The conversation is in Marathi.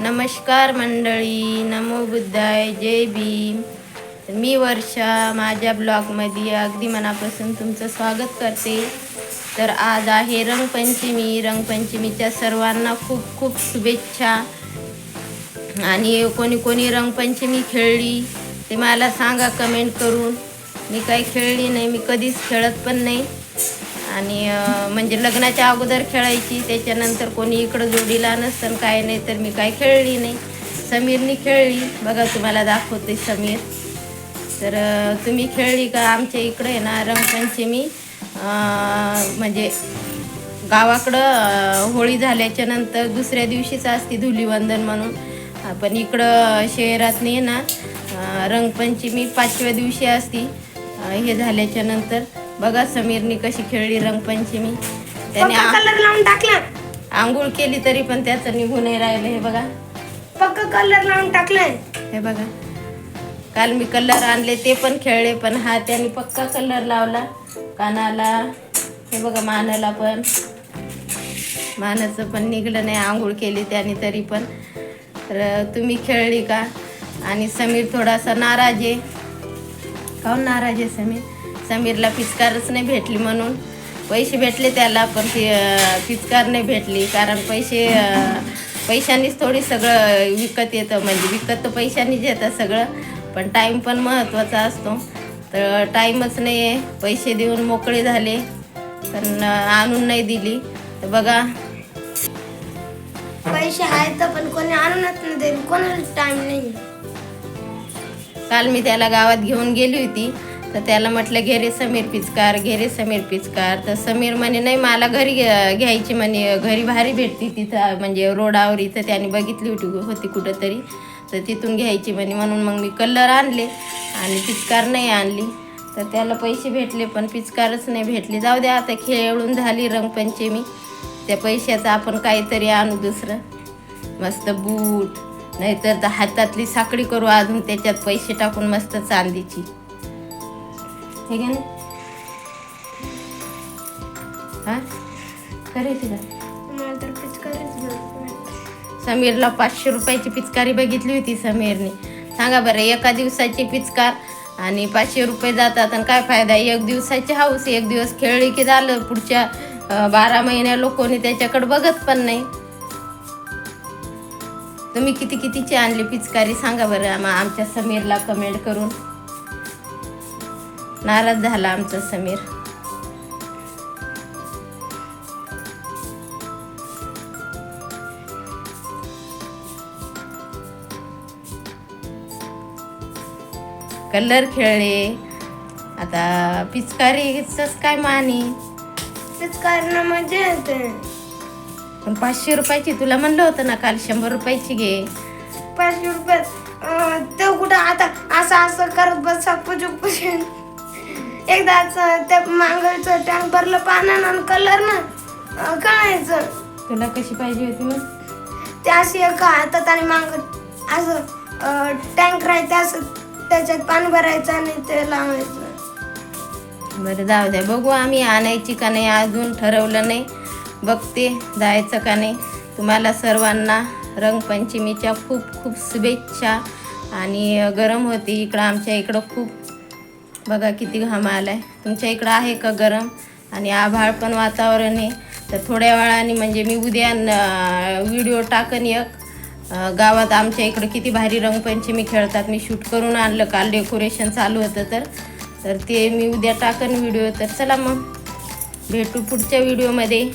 नमस्कार मंडळी नमो बुद्धाय जय भीम. मी वर्षा माझ्या ब्लॉगमध्ये अगदी मनापासून तुमचं स्वागत करते. तर आज आहे रंगपंचमी. रंगपंचमीच्या सर्वांना खूप खूप शुभेच्छा. आणि कोणी कोणी रंगपंचमी खेळली ते मला सांगा कमेंट करून. मी काही खेळली नाही मी कधीच खेळत पण नाही. आणि म्हणजे लग्नाच्या अगोदर खेळायची त्याच्यानंतर कोणी इकडं जोडीला नसतं काय नाही तर मी काय खेळली नाही. समीरनी खेळली. बघा तुम्हाला दाखवते समीर. तर तुम्ही खेळली का? आमच्या इकडं आहे ना रंगपंचमी म्हणजे गावाकडं होळी झाल्याच्यानंतर दुसऱ्या दिवशीच असते धुलीवंदन म्हणून. पण इकडं शहरात नाही ना रंगपंचमी पाचव्या दिवशी असती हे झाल्याच्यानंतर. बघा समीरनी कशी खेळली रंगपंचमी. त्याने कलर लावून टाकला? आंघोळ केली तरी पण त्याचं निघून नाही राहिलं हे बघा. पक्का कलर लावून टाकलाय? हे बघा. काल मी कलर आणले ते पण खेळले पण हा त्याने पक्का कलर लावला. कानाला हे बघा मानाला पण. मानाचं पण निघलं नाही आंघोळ केली त्याने तरी पण. तर तुम्ही खेळली का? आणि समीर थोडासा नाराज आहे. काहून नाराज आहे समीर? समीरला पिचकारच नाही भेटली म्हणून. पैसे भेटले त्याला पण ती पिचकार नाही भेटली. कारण पैसे पैशांनीच थोडी सगळं विकत येतं. म्हणजे विकत तर पैशांनीच येतं सगळं पण टाईम पण महत्त्वाचा असतो. तर टाईमच नाही आहे पैसे देऊन मोकळे झाले. पण आणून नाही दिली. तर बघा. पैसे आहेत पण कोणी आणूनच नाही देईल कोणाला टाइम नाही काल मी त्याला गावात घेऊन गेली होती. तर त्याला म्हटलं घे रे समीर पिचकार घे रे समीर पिचकार. तर समीर म्हणे नाही मला घरी घ्यायची म्हणे घरी भारी भेटती तिथं म्हणजे रोडावर इथं. त्याने बघितली होती होती कुठंतरी. तर तिथून घ्यायची म्हणे म्हणून मग मी कलर आणले आणि पिचकार नाही आणली. तर त्याला पैसे भेटले पण पिचकारच नाही भेटली. जाऊ द्या आता खेळून झाली रंगपंचमी. त्या पैशाचं आपण काहीतरी आणू दुसरं. मस्त बूट. नाहीतर तर हातातली साखळी करू अजून त्याच्यात पैसे टाकून मस्त चांदीची. हे घे ना? हा? घेऊन समीरला पाचशे रुपयाची पिचकारी बघितली होती समीरने. सांगा बरं एका दिवसाची पिचकार आणि पाचशे रुपये जातात आणि काय फायदा? एक दिवसाची हाऊस एक दिवस खेळली की झालं. पुढच्या बारा महिन्या लोकांनी त्याच्याकडे बघत पण नाही. तुम्ही किती कितीची आणली पिचकारी? सांगा बरं आम आमच्या समीरला कमेंट करून. नाराज झाला आमचा समीर. कलर खेळले. आता पिचकारीच काय मानी पिचकारीनं मजा येते. पण पाचशे रुपयाची तुला म्हणलं होतं ना काल शंभर रुपयाची घे. पाचशे रुपयात अं, ते कुठं आता असं असं करत बसा पुजू पुजून एकदा असं ते मांगलचं टँक भरलं पाण्यानं आणि कलर ना अं, कळायचं. तुला कशी पाहिजे होती मग ते अशी एका हातात आणि मांग असं टँक राहायचं असं त्याच्यात पाणी भरायचं आणि ते लावायचं. बरं जाऊ द्या. बघू आम्ही आणायची का नाही अजून ठरवलं नाही. बघते जायचं का नाही. तुम्हाला सर्वांना रंगपंचमीच्या खूप खूप शुभेच्छा. आणि गरम होती इकडं आमच्या इकडं खूप बघा किती घाम आला आहे तुमच्या इकडं आहे का गरम? आणि आभाळ पण वातावरण आहे. तर थोड्या वेळाने म्हणजे मी उद्या व्हिडिओ टाकन एक. गावात आमच्या इकडं किती भारी रंगपंचमी खेळतात. मी शूट करून आणलं. काल डेकोरेशन चालू होतं तर. तर ते मी उद्या टाकन व्हिडिओ. तर चला मग. भेटू पुढच्या व्हिडिओमध्ये.